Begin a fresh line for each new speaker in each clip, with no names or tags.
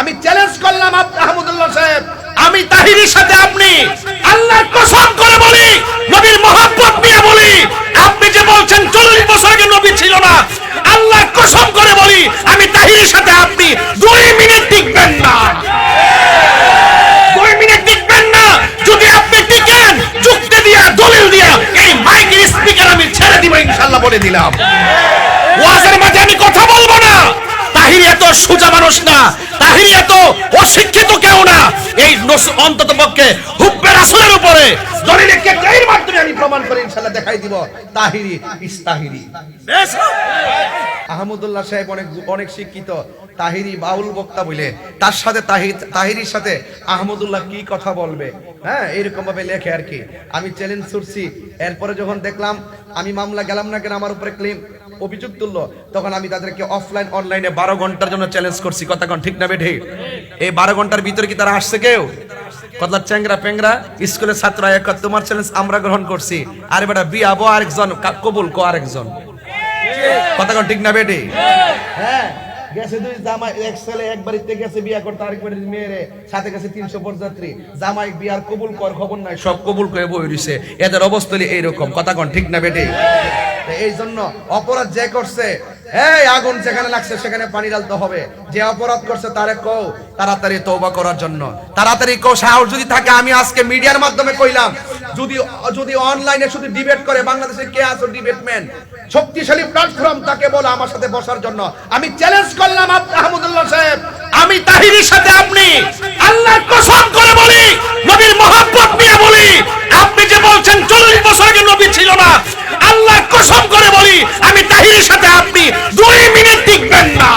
আমি চ্যালেঞ্জ করলাম আহমদুল্লাহ সাহেব। আমি তাহিরের সাথে আপনি আল্লাহর কসম করে বলি, নবীর মহব্বত নিয়ে বলি। আপনি যে বলছেন চল্লিশ বছর আগে নবী ছিল না, আল্লাহর কসম করে বলি, আমি তাহিরের সাথে আপনি দুই মিনিট টিকবেন না। দুই মিনিট টিকবেন না, যদি আপনি টিকেন, যুক্তি দিয়া, দলিল দিয়া, এই মাইকের স্পিকার আমি ছেড়ে দিব, ইনশাআল্লাহ বলে দিলাম। ওয়াজের মাঝে আমি কথা বলব না। তাহির এত সোজা মানুষ না এত অশিক্ষিত কেউ না। এই অন্তত পক্ষে হুব্বের আসলের উপরে। দলিলে কে এর মাধ্যমে আমি প্রমাণ করে ইনশাআল্লাহ দেখাই দিব তাহিরি ইস তাহিরি আহমদুল্লাহ সাহেব অনেক অনেক শিক্ষিত। তাহিরি বাউল বক্তা বলে তার সাথে তাহির তাহিরির সাথে আহমদুল্লাহ কি কথা বলবে? হ্যাঁ এরকম ভাবে লেখে আর কি। আমি চ্যালেঞ্জ ছুটছি এরপরে যখন দেখলাম, আমি মামলা গেলাম না কেন আমার উপরে ক্লেম অভিযোগ তুললো, তখন আমি তাদেরকে অফলাইন অনলাইনে বারো ঘণ্টার জন্য চ্যালেঞ্জ করছি। কথা কোন, ঠিক না বেঠে? এই বারো ঘণ্টার ভিতরে কি তারা আসছে কেউ? কতলা চ্যাংরা পেংরা স্কুলের ছাত্র এক তোমার চ্যালেঞ্জ আমরা গ্রহণ করছি। আরে বেটা বো আরেকজন, কা- কবুল কো আরেকজন। কথা ঠিক না বেটে? হ্যাঁ গেছে দুই জামাই এক ছেলে এক বাড়িতে গেছে বিয়া করতে আরেক বাড়ির মেয়েরে সাথে গেছে তিনশো জামাই বিয়ার কবুল কর খবর নাই। সব কবুল করে বই রইছে। এদের এইরকম। কথা কোন ঠিক না বেটে? এই জন্য অপরাধ যে করছে এই আগুন যেখানে লাগছে সেখানে পানি ঢালতে হবে। যে অপরাধ করছে তারে কও তাড়াতাড়ি তওবা করার জন্য। তাড়াতাড়ি কও সাহস যদি থাকে আমি আজকে মিডিয়ার মাধ্যমে কইলাম। যদি যদি অনলাইনে শুধু ডিবেট করে বাংলাদেশে কে আছো ডিবেটম্যান শক্তিশালী প্ল্যাটফর্ম তাকে বলো আমার সাথে বসার জন্য। আমি চ্যালেঞ্জ করলাম আহমদুল্লাহ সাহেব। আমি তাহিরের সাথে আপনি। আল্লাহর কসম করে বলি, নবীর মহব্বত নিয়ে বলি। আপনি যে বলছেন চল্লিশ বছর আগে নবী ছিল না, আল্লাহর কসম করে বলি, আমি তাহিরের সাথে আপনি দুই মিনিট টিকবেন না।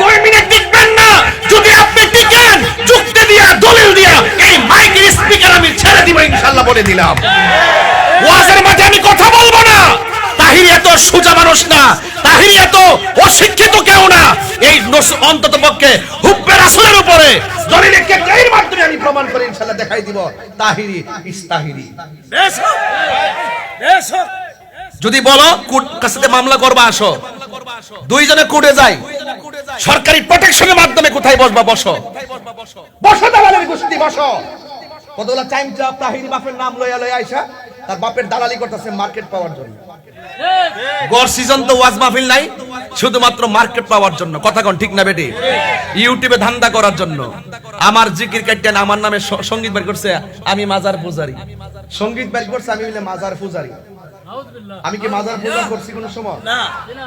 দুই মিনিট টিকবেন না। যদি আপনি টিকেন, যুক্তি দিয়া, দলিল দিয়া, এই মাইকের স্পিকার আমি ছেড়ে দিব, ইনশাআল্লাহ বলে দিলাম। ওয়াজের মাঝে আমি কথা বলব না তাহির এত সোজা মানুষ না। তাহির এত অশিক্ষিত কেউ না। এই অন্তত পক্ষে হুব্বে রাসূলের উপরে। দলিলে এর মাধ্যমে আমি প্রমাণ করে ইনশাআল্লাহ দেখাই দিব। তাহিরি ইস তাহিরি। যদি বলো কোর্ট কাছে মামলা করবা আসো। দুইজনে কোর্টে যাই। সরকারি প্রোটেকশনের মাধ্যমে কোথায় বসবা বসো। বসো দালালের গোষ্ঠী বসো। কতগুলা টাইম তাহির তাহিরি বাপের নাম লইয়া লইয়া আইসা তার বাপের দালালি করতেছে মার্কেট পাওয়ার জন্য। গড় সিজন তো ওয়াজ মাহফিল নাই শুধুমাত্র মার্কেট পাওয়ার জন্য। কথা কোন ঠিক না বেটি? ইউটিউবে ধান্দা করার জন্য। আমার জিকির কাটতেন আমার নামে সংগীত বের করছে আমি মাজার পূজারি। সংগীত বের করছে আমি মাজার পূজারি। আমি কি মাজার পূজা করছি কোন সময়?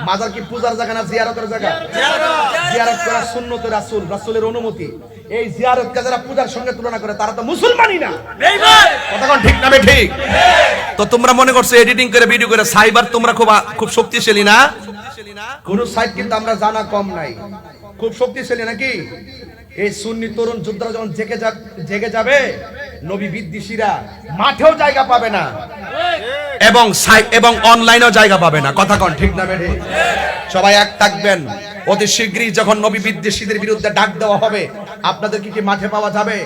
মাজার কি পূজার জায়গা না জিয়ারতের জায়গা? জিয়ারত করা সুন্নত রাসূল রাসূলের অনুমতি। এই জিয়ারতকে যারা পূজার সঙ্গে তুলনা করে তারা তো মুসলমানই না। কথা ঠিক না ঠিক? তো তোমরা মনে করছ এডিটিং করে ভিডিও করে সাইবার তোমরা খুব খুব শক্তিশালী না? কোন সাইট কিন্তু আমরা জানা কম নাই। খুব শক্তিশালী নাকি? এই সুন্নি তরুণ যোদ্ধারা যখন জেগে জেগে যাবে নবী বিদ্বেষীরা মাঠেও জায়গা পাবে না। এবং এবং অনলাইনেও জায়গা পাবে না। কথা কন, ঠিক না বেড়ে সবাই এক থাকবেন। অতি শীঘ্রই যখন নবী বিদ্বেষীদের বিরুদ্ধে ডাক দেওয়া হবে, আপনাদের কি কি মাঠে পাওয়া যাবে?